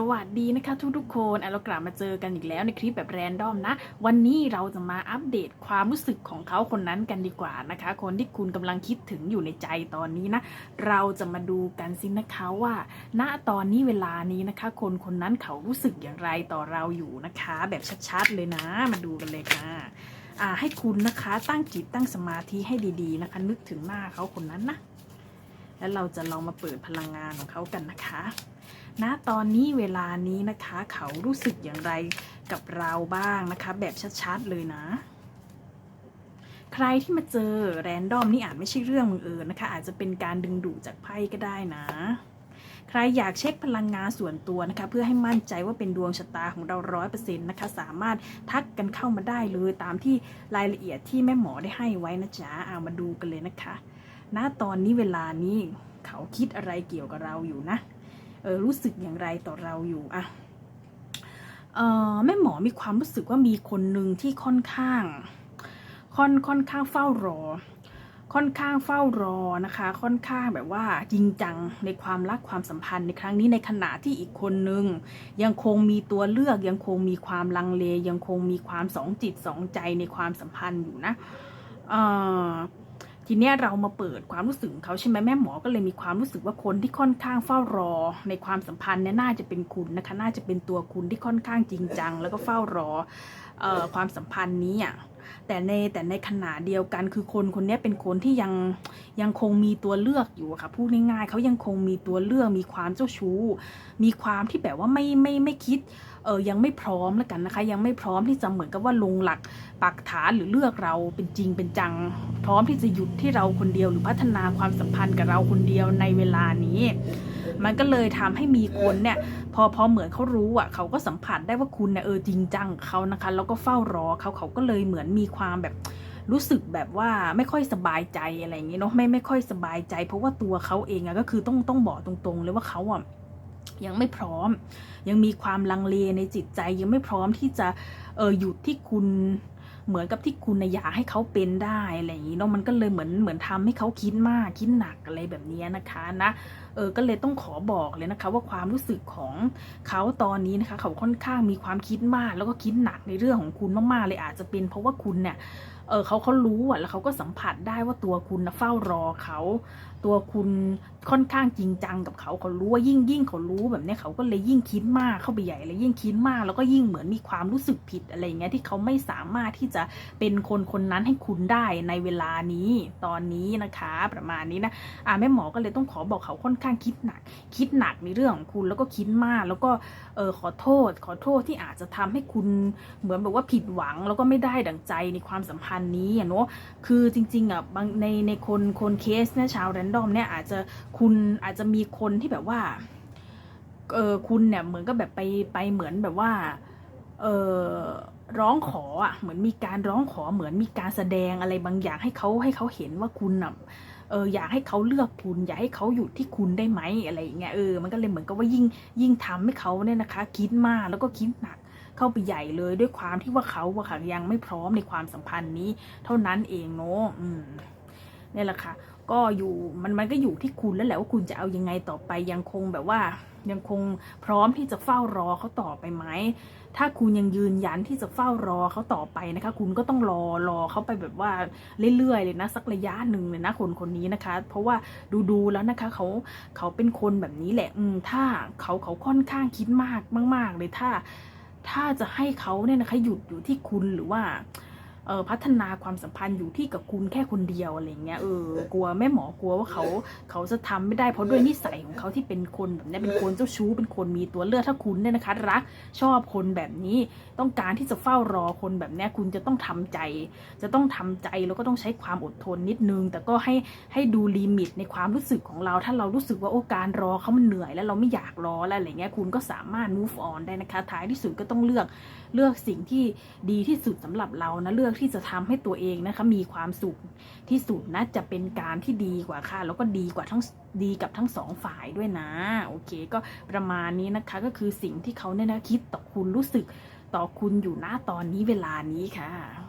สวัสดีนะคะทุกทุกๆคนเรากลับมาเจอกันอีกแล้วในคลิปแบบแรนดอมนะ วันนี้เราจะมาอัปเดตความรู้สึกของเขาคนนั้นกันดีกว่านะคะ คนที่คุณกำลังคิดถึงอยู่ในใจตอนนี้นะ เราจะมาดูกันสินะคะว่า ณตอนนี้เวลานี้นะคะ คนคนนั้นเขารู้สึกอย่างไรต่อเราอยู่นะคะ แบบชัดๆเลยนะ มาดูกันเลยค่ะอ่าให้คุณนะคะตั้งจิตตั้งสมาธิให้ดีๆนะคะ นึกถึงหน้าเขาคนนั้นนะ แล้วเราจะลองมาเปิดพลังงานของเขากันนะคะณตอนนี้เวลานี้นะคะเขารู้สึกอย่างไรกับเราบ้างนะคะ แบบชัดๆเลยนะ ใครที่มาเจอแรนดอมนี่อาจไม่ใช่เรื่องบังเอิญนะคะ อาจจะเป็นการดึงดูดจากไพ่ก็ได้นะใครอยากเช็คพลังงานส่วนตัวนะคะ เพื่อให้มั่นใจว่าเป็นดวงชะตาของเราร้อยเปอร์เซ็นต์นะคะ สามารถทักกันเข้ามาได้เลยตามที่รายละเอียดที่แม่หมอได้ให้ไว้นะจ๊ะเอามาดูกันเลยนะคะ ณตอนนี้เวลานี้เขาคิดอะไรเกี่ยวกับเราอยู่นะ เออรู้สึกอย่างไรต่อเราอยู่อะเออแม่หมอมีความรู้สึกว่ามีคนหนึ่งที่ค่อนข้าง ค่อนค่อนข้างเฝ้ารอ ค่อนข้างเฝ้ารอนะคะ ค่อนข้างแบบว่าจริงจังในความรักความสัมพันธ์ในครั้งนี้ในขณะที่อีกคนนึงยังคงมีตัวเลือกยังคงมีความลังเล ยังคงมีความสองจิตสองใจในความสัมพันธ์อยู่นะเออ ทีเนี้ยเรามาเปิดความรู้สึกของเขาใช่ไหมแม่หมอก็เลยมีความรู้สึกว่าคนที่ค่อนข้างเฝ้ารอ ในความสัมพันธ์เนี่ยน่าจะเป็นคุณนะคะ น่าจะเป็นตัวคุณที่ค่อนข้างจริงจัง แล้วก็เฝ้ารอเอ่อความสัมพันธ์นี้อะแต่ในแต่ในขณะเดียวกันคือคนคนนี้เป็นคนที่ยังยังคงมีตัวเลือกอยู่ค่ะพูดง่ายๆเขายังคงมีตัวเลือกมีความเจ้าชู้ มีความที่แบบว่าไม่ไม่ไม่คิดเออยังไม่พร้อมแล้วกันนะคะ ยังไม่พร้อมที่จะเหมือนกับว่าลงหลัก ปักฐานหรือเลือกเราเป็นจริงเป็นจัง พร้อมที่จะหยุดที่เราคนเดียวหรือพัฒนาความสัมพันธ์กับเราคนเดียวในเวลานี้ มันก็เลยทำให้มีคนเนี่ยพอพอเหมือนเขารู้อะเขาก็สัมผัสได้ว่าคุณเนี่ยเออจริงจังเขานะคะ แล้วก็เฝ้ารอเขาเขาก็เลยเหมือนมีความแบบรู้สึกแบบว่าไม่ค่อยสบายใจอะไรอย่างเงี้เนาะไม่ไม่ค่อยสบายใจ เพราะว่าตัวเขาเองอะก็คือต้องต้องบอกตรงๆเลยว่าเขาอะยังไม่พร้อม ยังมีความลังเลในจิตใจยังไม่พร้อมที่จะเออหยุดที่คุณ เหมือนกับที่คุณอยากให้เขาเป็นได้อะไรอย่างนี้เนาะมันก็เลยเหมือนเหมือนทำให้เขาคิดมากคิดหนักอะไรแบบนี้นะคะนะเออก็เลยต้องขอบอกเลยนะคะ ว่าความรู้สึกของเขาตอนนี้นะคะ เขาค่อนข้างมีความคิดมาก แล้วก็คิดหนักในเรื่องของคุณมากๆเลยอาจจะเป็น เพราะว่าคุณเนี่ยเออเขาเขารู้อะแล้วเขาก็สัมผัสได้ว่าตัวคุณนะเฝ้ารอเขา ตัวคุณค่อนข้างจริงจังกับเขาเขารู้ว่ายิ่งยิ่งเขารู้แบบนี้เขาก็เลยยิ่งคิดมากเข้าไปใหญ่เลยยิ่งคิดมาก แล้วก็ยิ่งเหมือนมีความรู้สึกผิดอะไรเงี้ยที่เขาไม่สามารถที่จะเป็นคนคนนั้นให้คุณได้ในเวลานี้ตอนนี้นะคะประมาณนี้นะอ่าแม่หมอก็เลยต้องขอบอกเขาค่อนข้างคิดหนัก คิดหนักในเรื่องของคุณแล้วก็คิดมากแล้วก็เออขอโทษ ขอโทษที่อาจจะทำให้คุณเหมือนแบบว่าผิดหวังแล้วก็ไม่ได้ดั่งใจในความสัมพันธ์นี้อะเนาะคือจริงๆอะบางในในคนคนเคสเนี่ยชาวแรนดอมเนี่ยอาจจะคุณอาจจะมีคนที่แบบว่าเออคุณเนี่ยเหมือนกับแบบไปไปเหมือนแบบว่า เออ ร้องขออะเหมือนมีการร้องขอเหมือนมีการแสดงอะไรบางอย่างให้เขาให้เขาเห็นว่าคุณอะเอออยากให้เขาเลือกคุณอยากให้เขาอยู่ที่คุณได้ไหมอะไรอย่างเงี้ยเออมันก็เลยเหมือนกับว่ายิ่งยิ่งทำให้เขาเนี่ยนะคะ คิดมากแล้วก็คิดหนักเข้าไปใหญ่เลยด้วยความที่ว่าเขาอะค่ะยังไม่พร้อมในความสัมพันธ์นี้ เท่านั้นเองเนาะอืมนี่แหละค่ะ ก็อยู่มันมันก็อยู่ที่คุณแล้วแหละว่าคุณจะเอายังไงต่อไปยังคงแบบว่า ยังคงพร้อมที่จะเฝ้ารอเขาต่อไปไหมถ้าคุณยังยืนยันที่จะเฝ้ารอเขาต่อไปนะคะ คุณก็ต้องรอรอเขาไปแบบว่าเรื่อยๆเลยนะสักระยะหนึ่งเลยนะคนคนนี้นะคะ เพราะว่าดูดูๆแล้วนะคะเขาเขาเป็นคนแบบนี้แหละ อืมถ้าเขาเขาค่อนข้างคิดมากมาก ๆ เลยถ้า ถ้าจะให้เขาเนี่ยนะคะ หยุดอยู่ที่คุณหรือว่า เออพัฒนาความสัมพันธ์อยู่ที่กับคุณแค่คนเดียวอะไรเงี้ยเออกลัวแม่หมอกลัวว่าเขาเขาจะทำไม่ได้เพราะด้วยนิสัยของเขาที่เป็นคนแบบเนี้ยเป็นคนเจ้าชู้เป็นคนมีตัวเลือกถ้าคุณเนี่ยนะคะ รักชอบคนแบบนี้ต้องการที่จะเฝ้ารอคนแบบเนี้ยคุณจะต้องทำใจ จะต้องทำใจแล้วก็ต้องใช้ความอดทนนิดนึง แต่ก็ให้ให้ดูลิมิตในความรู้สึกของเรา ถ้าเรารู้สึกว่าโอ้การรอเขามันเหนื่อย แล้วเราไม่อยากรอแล้วอะไรเงี้ยคุณก็สามารถ move on ได้นะคะท้ายที่สุดก็ต้องเลือกเลือกสิ่งที่ดีที่สุดสำหรับเรานะเลือกที่จะทำให้ตัวเองนะคะมีความสุขที่สุดนะจะเป็นการที่ดีกว่าค่ะ แล้วก็ดีกว่าทั้งดีกับทั้งสองฝ่ายด้วยนะ โอเค ก็ประมาณนี้นะคะก็คือสิ่งที่เขาเนี่ยนะคิดต่อคุณรู้สึกต่อคุณอยู่นะตอนนี้เวลานี้ค่ะ